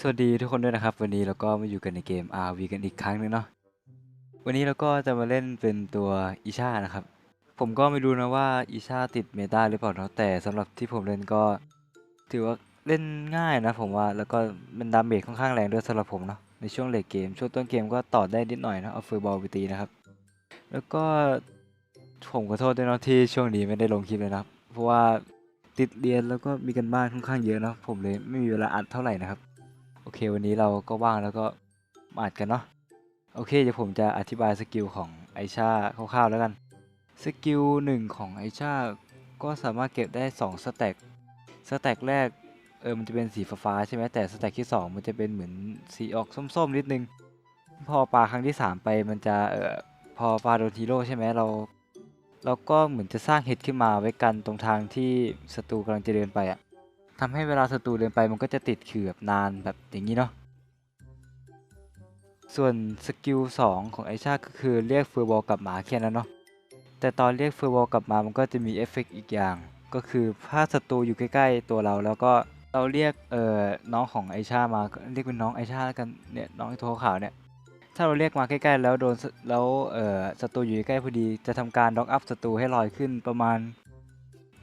สวัสดีทุกคนด้วยนะครับ วันนี้เราก็มาอยู่กันในเกม RV กันอีกครั้งหนึงเนาะวันนี้เราก็จะมาเล่นเป็นตัวอิชานะครับ ผมก็ไม่รู้นะว่าอิชาติดเมตาหรือเปล่าเนาะแต่สำหรับที่ผมเล่นก็ ถือว่าเล่นง่ายนะผมว่าแล้วก็มันดาเมจค่อนข้างแรงด้วยสำหรับผมเนาะในช่วงเลทเกม ช่วงต้นเกมก็ต่อได้นิดหน่อยนะเอาเฟอร์บอลไปตีนะครับ แล้วก็ผมขอโทษด้วยเนาะที่ช่วงนี้ไม่ได้ลงคลิปเลยนะครับเพราะว่าติดเรียนแล้วก็มีกันบ้านค่อนข้างเยอะเนาะผมเลยไม่มีเวลาอัดเท่าไหร่นะครับ โอเค วันนี้เราก็ว่างแล้วก็มาอัดกันเนาะโอเค เดี๋ยวผมจะอธิบายสกิลของไอชาคร่าวๆแล้วกัน สกิลหนึ่งของไอชาก็สามารถเก็บได้2สแต็กสแต็กแรกเออมันจะเป็นสีฟ้าๆใช่ไหมแต่สแต็กที่ 2 มันจะเป็นเหมือนสีออกส้มๆนิดนึง พอปลาครั้งที่ 3 ไปมันจะเออพอปลาโดนทีโร่ใช่ไหมเราเราก็เหมือนจะสร้างเห็ดขึ้นมาไว้กันตรงทางที่ศัตรูกำลังจะเดินไปอะ ทำให้เวลาศัตรูเดินไปมันก็จะติดคือแบบนานแบบอย่างนี้เนาะ ส่วนสกิล2ของไอชาก็คือเรียกเฟอร์บอลกลับมาแค่นั้นเนาะ แต่ตอนเรียกเฟอร์บอลกลับมามันก็จะมีเอฟเฟกต์อีกอย่าง ก็คือถ้าศัตรูอยู่ใกล้ๆตัวเราแล้วก็เราเรียกเอ่อน้องของไอชามาเรียกเป็นน้องไอชาแล้วกันเนี่ยน้องไอตัวขาวเนี่ยถ้าเราเรียกมาใกล้ๆแล้วโดนแล้วเอ่อศัตรูอยู่ใกล้พอดีจะทำการด็อกอัพศัตรูให้ลอยขึ้นประมาณ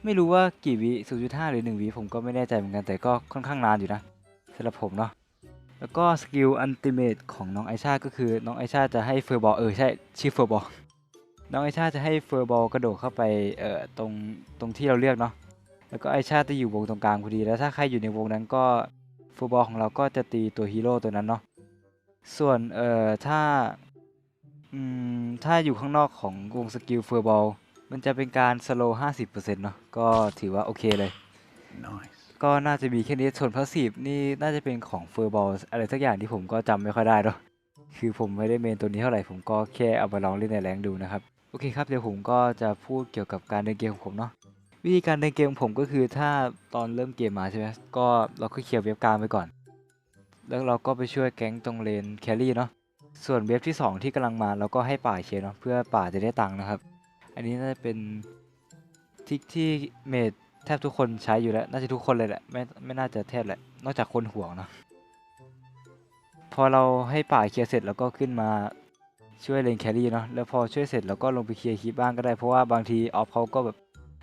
ไม่รู้ว่ากี่วิ0.5 หรือ 1วิผมก็ไม่แน่ใจเหมือนกันแต่ก็ค่อนข้างนานอยู่นะสำหรับผมเนาะแล้วก็สกิลอันติเมตของน้องไอชาก็คือน้องไอชาจะให้เฟอร์บอลเออใช่ชื่อเฟอร์บอลน้องไอชาจะให้เฟอร์บอลกระโดดเข้าไปเอ่อตรงตรงที่เราเลือกเนาะแล้วก็ไอชาจะอยู่วงตรงกลางพอดีแล้วถ้าใครอยู่ในวงนั้นก็เฟอร์บอลของเราก็จะตีตัวฮีโร่ตัวนั้นเนาะส่วนเอ่อถ้าอืมถ้าอยู่ข้างนอกของวงสกิลเฟอร์บอล มันจะเป็นการสโลว์50%เนาะก็ถือว่าโอเคเลย Nice. ก็น่าจะมีแค่นี้ส่วนพาสซีฟนี่น่าจะเป็นของเฟอร์บอลอะไรสักอย่างที่ผมก็จำไม่ค่อยได้เนาะคือผมไม่ได้เมนตัวนี้เท่าไหร่ผมก็แค่เอามาลองเล่นในแรงดูนะครับ โอเคครับเดี๋ยวผมก็จะพูดเกี่ยวกับการเดินเกมของผมเนาะวิธีการเดินเกมของผมก็คือถ้าตอนเริ่มเกมมาใช่ไหมก็เราก็เคลียร์เว็บกลางไปก่อน แล้วเราก็ไปช่วยแก๊งตรงเลนแครี่เนาะส่วนเว็บที่ 2 ที่กำลังมาเราก็ให้ป่าเคลียร์เนาะเพื่อป่าจะได้ตังค์นะครับ อันนี้น่าจะเป็นทิกที่เมดแทบทุกคนใช้อยู่แล้ว น่าจะทุกคนเลยแหละ ไม่ไม่น่าจะแทบแหละ นอกจากคนห่วงเนาะ พอเราให้ป่าเคลียร์เสร็จแล้วก็ขึ้นมาช่วยเลนแครี่เนาะ แล้วพอช่วยเสร็จเราก็ลงไปเคลียร์คลิปบ้างก็ได้ เพราะว่าบางทีออฟเขาก็แบบ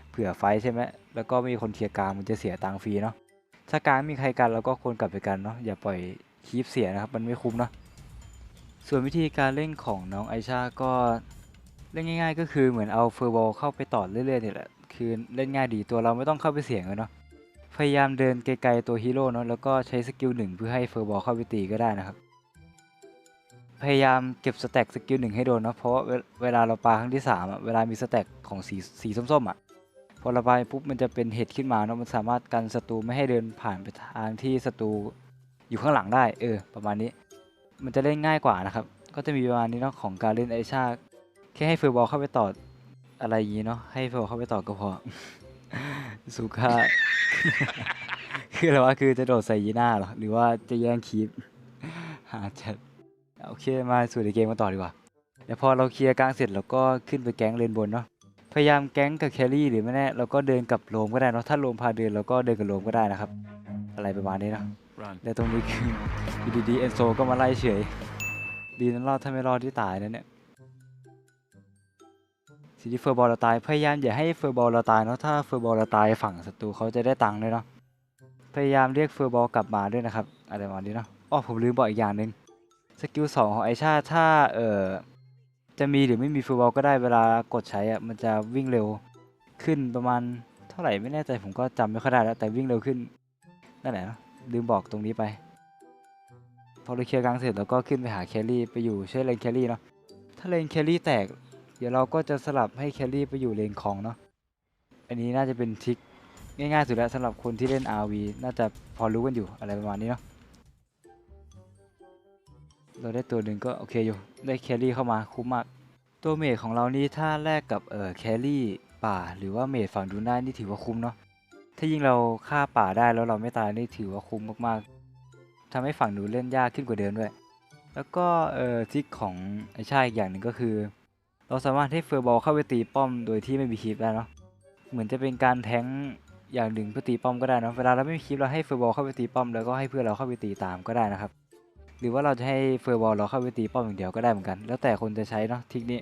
เผื่อไฟใช่ไหม แล้วก็มีคนเคลียร์กลางมันจะเสียตังค์ฟรีเนาะ ถ้ากลางมีใครกันเราก็ควรกลับไปกันเนาะ อย่าปล่อยคลิปเสียนะครับ มันไม่คุ้มเนาะ ส่วนวิธีการเล่นของน้องไอชาก็ เล่นง่าย ๆ ก็คือเหมือนเอาเฟอร์บอลเข้าไปต่อเรื่อยๆนี่แหละคือเล่นง่ายดีตัวเราไม่ต้องเข้าไปเสี่ยงเลยเนาะพยายามเดินไกลๆตัวฮีโร่เนาะแล้วก็ใช้สกิลหนึ่งเพื่อให้เฟอร์บอลเข้าไปตีก็ได้นะครับ พยายามเก็บสแต็กสกิลหนึ่งให้โดนเนาะเพราะเวเวลาเราปาครั้งที่สามอะเวลามีสแต็กของสีสีส้มๆอะพอระบายปุ๊บมันจะเป็นเห็ดขึ้นมาเนาะมันสามารถกันศัตรูไม่ให้เดินผ่านไปทางที่ศัตรูอยู่ข้างหลังได้เออ ประมาณนี้ มันจะเล่นง่ายกว่านะครับ ก็จะมีประมาณนี้เนาะของการเล่นไอชา ค่ให้เฟอร์บอลเข้าไปต่ออะไรอย่างนี้เนาะให้เฟอร์บอลเข้าไปต่อก็พอ สุขาคืออะไรวะคือจะโดดใส่ยีหน้าเหรอหรือว่าจะแย่งคีปหาจัดโอเคมาสู่ในเกมกันต่อดีกว่าเดี๋ยวพอเราเคลียร์กลางเสร็จเราก็ขึ้นไปแก๊งเลนบนเนาะพยายามแก๊งกับแครี่หรือไม่แน่เราก็เดินกับโลมก็ได้เนาะถ้าโลมพาเดินเราก็เดินกับโลมก็ได้นะครับ อะไรประมาณนี้เนาะ Run. และตรงนี้คืออยู่ดีๆเอนโซก็มาไล่เฉย ดีนั้นรอดถ้าไม่รอดที่ตายนะเนี่ย สิ่งที่เฟอร์บอลเราตาย พยายามอย่าให้เฟอร์บอลเราตายเนาะ ถ้าเฟอร์บอลเราตายฝั่งศัตรูเขาจะได้ตังค์ด้วยเนาะ พยายามเรียกเฟอร์บอลกลับมาด้วยนะครับ อะไรประมาณนี้เนาะอ้อผมลืมบอกอีกอย่างหนึ่งสกิลสองของไอชาถ้าเอ่อจะมีหรือไม่มีเฟอร์บอลก็ได้เวลากดใช้อะมันจะวิ่งเร็วขึ้นประมาณเท่าไหร่ไม่แน่ใจผมก็จำไม่ค่อยได้แล้วแต่วิ่งเร็วขึ้นนั่นแหละเนอะลืมบอกตรงนี้ไป พอเราเคลียร์กลางเสร็จเราก็ขึ้นไปหาแครี่ไปอยู่ช่วยเลนแครี่เนาะถ้าเลนแครี่แตก ดี๋ยวเราก็จะสลับให้แครี่ไปอยู่เลนของเนาะอันนี้น่าจะเป็นทริคง่ายๆสุดแล้วสำหรับคนที่เล่น RV น่าจะพอรู้กันอยู่อะไรประมาณนี้เนาะเราได้ตัวหนึ่งก็โอเคอยู่ได้แครี่เข้ามาคุ้มมากตัวเมจของเรานี่ถ้าแลกกับเอ่อแครี่ป่า หรือว่าเมจฝั่งดูนได้นี่ถือว่าคุ้มเนาะถ้ายิ่งเราฆ่าป่าได้แล้วเราไม่ตายนี่ถือว่าคุ้มมากๆทำให้ฝั่งหนูเล่นยากขึ้นกว่าเดิมด้วย แล้วก็เอ่อทริกของไอ้ชาอีกอย่างหนึ่งก็คือ เราสามารถให้เฟอร์บอลเข้าไปตีป้อมโดยที่ไม่มีคลิปได้เนาะเหมือนจะเป็นการแทงอย่างหนึ่งเพื่อตีป้อมก็ได้เนะเวลาเราไม่มีคลิปเราให้เฟอร์บอลเข้าไปตีป้อมแล้วก็ให้เพื่อนเราเข้าไปตีตามก็ได้นะครับ หรือว่าเราจะให้เฟอร์บอลเราเข้าไปตีป้อมอย่างเดียวก็ได้เหมือนกัน แล้วแต่คนจะใช้เนาะทิกนี้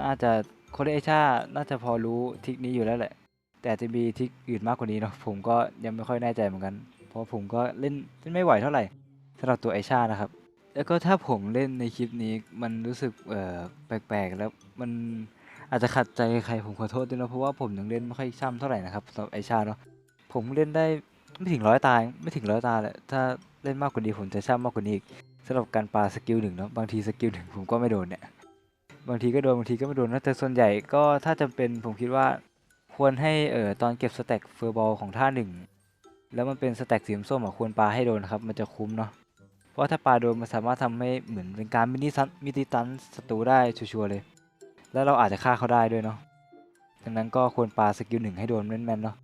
น่าจะคนเล่นเอชาน่าจะพอรู้ทิกนี้อยู่แล้วแหละ แต่จะมีทิกอื่นมากกว่านี้เนาะผมก็ยังไม่ค่อยแน่ใจเหมือนกัน เพราะผมก็เล่นเล่นไม่ไหวเท่าไหร่สำหรับตัวไอชานะครับ แล้วก็ถ้าผมเล่นในคลิปนี้มันรู้สึกเอ่อแปลกๆ แล้วมันอาจจะขัดใจใครผมขอโทษด้วยนะเพราะว่าผมยังเล่นไม่ค่อยช่ำเท่าไหร่นะครับสำหรับไอชาเนาะผมเล่นได้ไม่ถึงร้อยตายไม่ถึงร้อยตาแหละถ้าเล่นมากกว่านี้ผมจะช่ำมากกว่านี้อีกสำหรับการปาสกิลหนึ่งเนาะบางทีสกิลหนึ่งผมก็ไม่โดนเนี่ยบางทีก็โดนบางทีก็ไม่โดนนะแต่ส่วนใหญ่ก็ถ้าจำเป็นผมคิดว่าควรให้เอ่อตอนเก็บสแต็กเฟอร์บอลของท่าหนึ่งแล้วมันเป็นสแต็กสีส้มอะควรปาให้โดนครับมันจะคุ้มเนาะ เพราะถ้าปลาโดนมันสามารถทำให้เหมือนเป็นการมินิซันมินิตันศัตรูได้ชัวร์เลย แล้วเราอาจจะฆ่าเขาได้ด้วยเนาะดังนั้นก็ควรปลาสกิลหนึ่งให้โดนแม่นๆเนาะ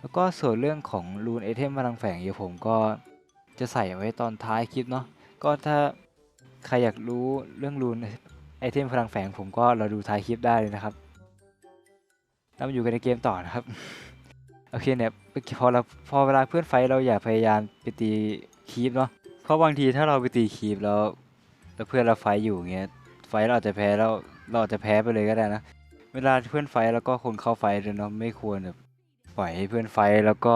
แล้วก็ส่วนเรื่องของรูนไอเทมพลังแฝงเดี๋ยวผมก็จะใส่ไว้ตอนท้ายคลิปเนาะก็ถ้าใครอยากรู้เรื่องรูนไอเทมพลังแฝงผมก็เราดูท้ายคลิปได้เลยนะครับแล้วมาอยู่กันในเกมต่อนะครับ โอเคเนี่ยพอเราพอเวลาเพื่อนไฟเราอย่าพยายามไปตี คีปเนาะเพราะบางทีถ้าเราไปตีคีปแล้ว แล้วเพื่อนเราไฟอยู่เงี้ยไฟเราอาจจะแพ้แล้วเราอาจจะแพ้ไปเลยก็ได้นะ เวลาเพื่อนไฟแล้วก็คนเข้าไฟด้วยเนาะไม่ควรแบบปล่อยให้เพื่อนไฟแล้วก็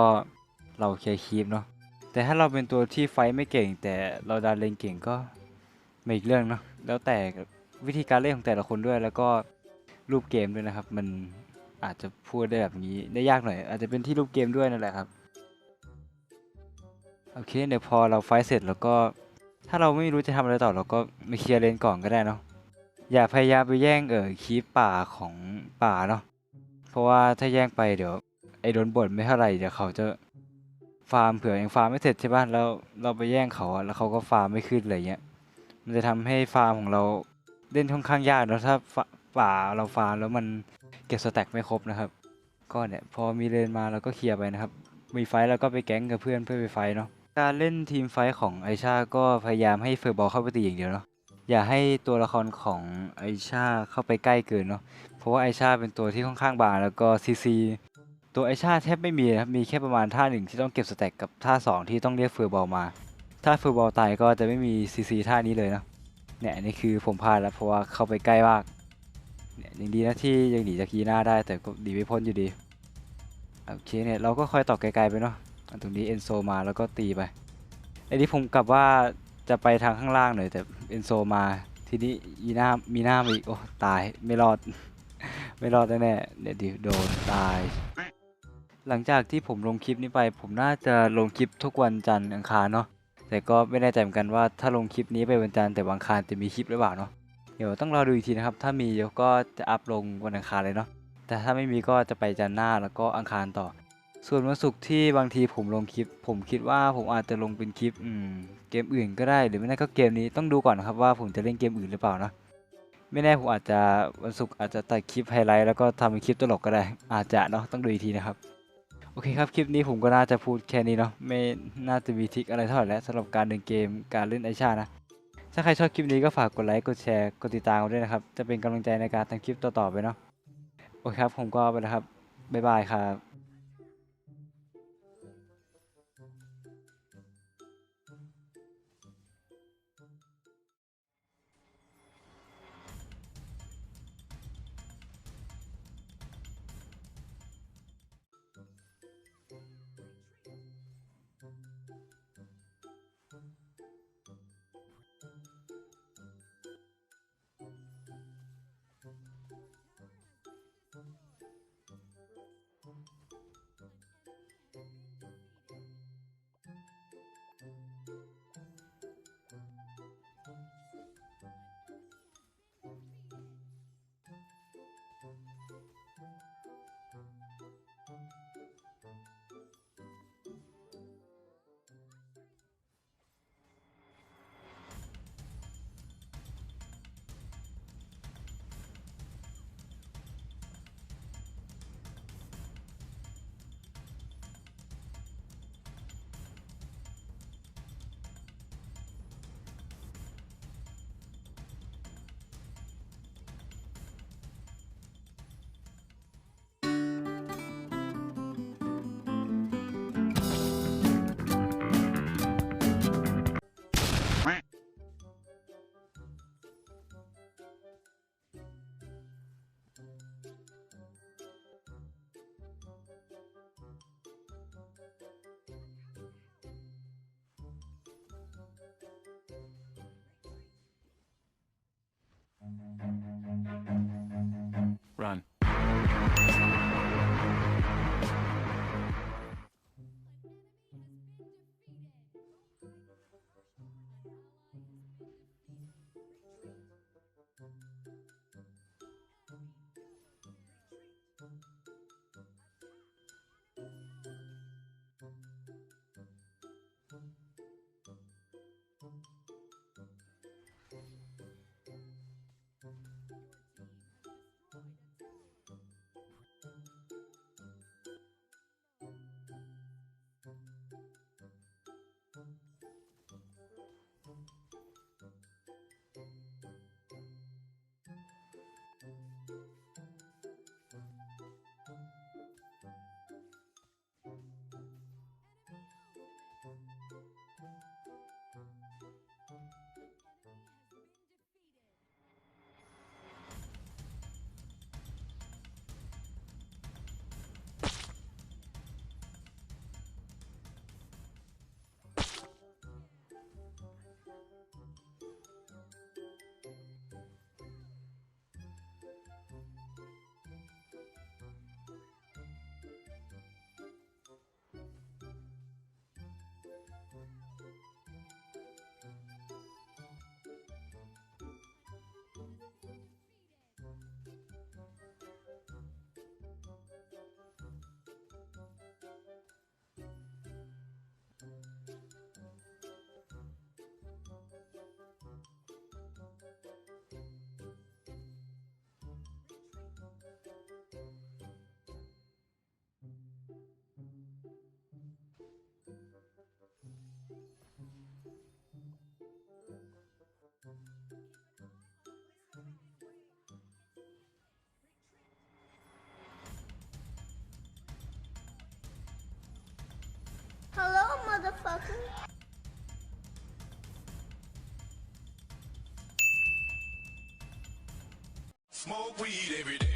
เราเคลียร์คีปเนาะแต่ถ้าเราเป็นตัวที่ไฟไม่เก่ง แต่เราดันเลงเก่งก็ไม่อีกเรื่องเนาะแล้วแต่วิธีการเล่นของแต่ละคนด้วยแล้วก็รูปเกมด้วยนะครับ มันอาจจะพูดได้แบบนี้ได้ยากหน่อย อาจจะเป็นที่รูปเกมด้วยนั่นแหละครับ โอเคเดี๋ยวพอเราไฟเสร็จแล้วก็ ถ้าเราไม่รู้จะทำอะไรต่อเราก็มาเคลียร์เลนก่อนก็ได้เนาะอย่าพยายามไปแย่งเออคีปป่าของป่าเนาะเพราะว่าถ้าแย่งไปเดี๋ยว ไอ้โดนบ่นไม่เท่าไหร่เดี๋ยวเขาจะฟาร์มเผื่อยังฟาร์มไม่เสร็จใช่ป่ะแล้วเราไปแย่งเขาแล้วเขาก็ฟาร์มไม่ขึ้นอะไรเงี้ยมันจะทำให้ฟาร์มของเราเล่นค่อนข้างยากเนอะถ้าป่าเราฟาร์มแล้วมันเก็บสแต็กไม่ครบนะครับ ก็เนี่ยพอมีเลนมาเราก็เคลียร์ไปนะครับ มีไฟท์แล้วก็ไปแก๊งกับเพื่อนเพื่อไปไฟเนาะ การเล่นทีมไฟท์ของไอชาก็พยายามให้เฟอร์บอลเข้าไปตีอย่างเดียวเนาะอย่าให้ตัวละครของไอชาเข้าไปใกล้เกินเนาะเพราะว่าไอชาเป็นตัวที่ค่อนข้างบางแล้วก็ซีซีตัวไอชาแทบไม่มีนะครับมีแค่ประมาณท่าหนึ่งที่ต้องเก็บสแต็กกับท่าสองที่ต้องเรียกเฟอร์บอลมา ถ้าเฟอร์บอลตายก็จะไม่มีซีซีท่านี้เลยเนาะเนี่ยนนี่คือผมพลาดแล้วเพราะว่าเข้าไปใกล้มากเนี่ยยังดีนะที่ยังหนีจากกีหน้าได้แต่ก็ดีไม่พ้นอยู่ดีโอเคเนี่ยเราก็คอยตอกไกลๆไปเนาะ อันตรงนี้เอนโซมาแล้วก็ตีไปไอ้นี้ผมกลับว่าจะไปทางข้างล่างหน่อยแต่เอนโซมาทีนี้อีหน้ามีหน้ามาอีกโอ้ตายไม่รอด ไม่รอดแน่ๆเดี๋ยวดิโดนตาย หลังจากที่ผมลงคลิปนี้ไป ผมน่าจะลงคลิปทุกวันจันทร์อังคารเนาะแต่ก็ไม่แน่ใจเหมือนกันว่าถ้าลงคลิปนี้ไปวันจันทร์แต่วันอังคารจะมีคลิปหรือเปล่าเนาะเดี๋ยวต้องรอดูอีกทีนะครับ ถ้ามีเดี๋ยวก็จะอัพลงวันอังคารเลยเนาะแต่ถ้าไม่มีก็จะไปจันทร์หน้าแล้วก็อังคารต่อ ส่วนวันศุกร์ที่บางทีผมลงคลิป ผมคิดว่าผมอาจจะลงเป็นคลิปอืมเกมอื่นก็ได้หรือไม่แน่ก็เกมนี้ต้องดูก่อนครับว่าผมจะเล่นเกมอื่นหรือเปล่านะไม่แน่ผมอาจจะวันศุกร์อาจจะตัดคลิปไฮไลท์แล้วก็ทำเป็นคลิปตลกก็ได้ อาจจะเนาะต้องดูอีกทีนะครับโอเคครับคลิปนี้ผมก็น่าจะพูดแค่นี้เนาะไม่น่าจะมีทิกอะไรเท่าไหร่แล้วสำหรับการเล่นเกมการเล่นไอชานะ ถ้าใครชอบคลิปนี้ก็ฝากกดไลค์กดแชร์กดติดตามกันด้วยนะครับ จะเป็นกำลังใจในการทำคลิปต่อๆไปเนาะโอเคครับผมก็ไปแล้วครับบ๊ายบายครับ Smoke weed every day.